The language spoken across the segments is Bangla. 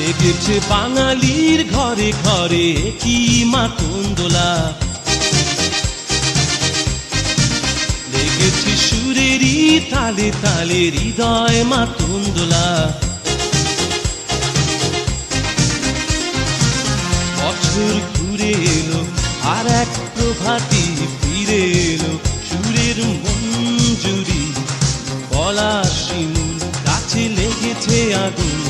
লেগেছে বাঙালির ঘরে ঘরে, কি মাতন দোলা। লেগেছে সুরেরই তালে তালে, হৃদয় মাতন দোলা। বছর ঘুরে এলো, আর এক প্রভাতি ফিরে এলো, সুরের মঞ্জুরি গলা শিমুল, গাছে লেগেছে আগুন।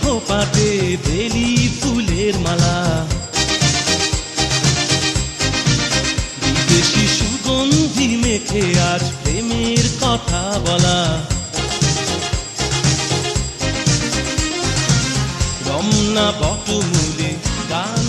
খোপাতে বেলি ফুলের মালা। বিদেশি সুগন্ধি মেখে আজ প্রেমের কথা বলা। রমনা বটমূলে গান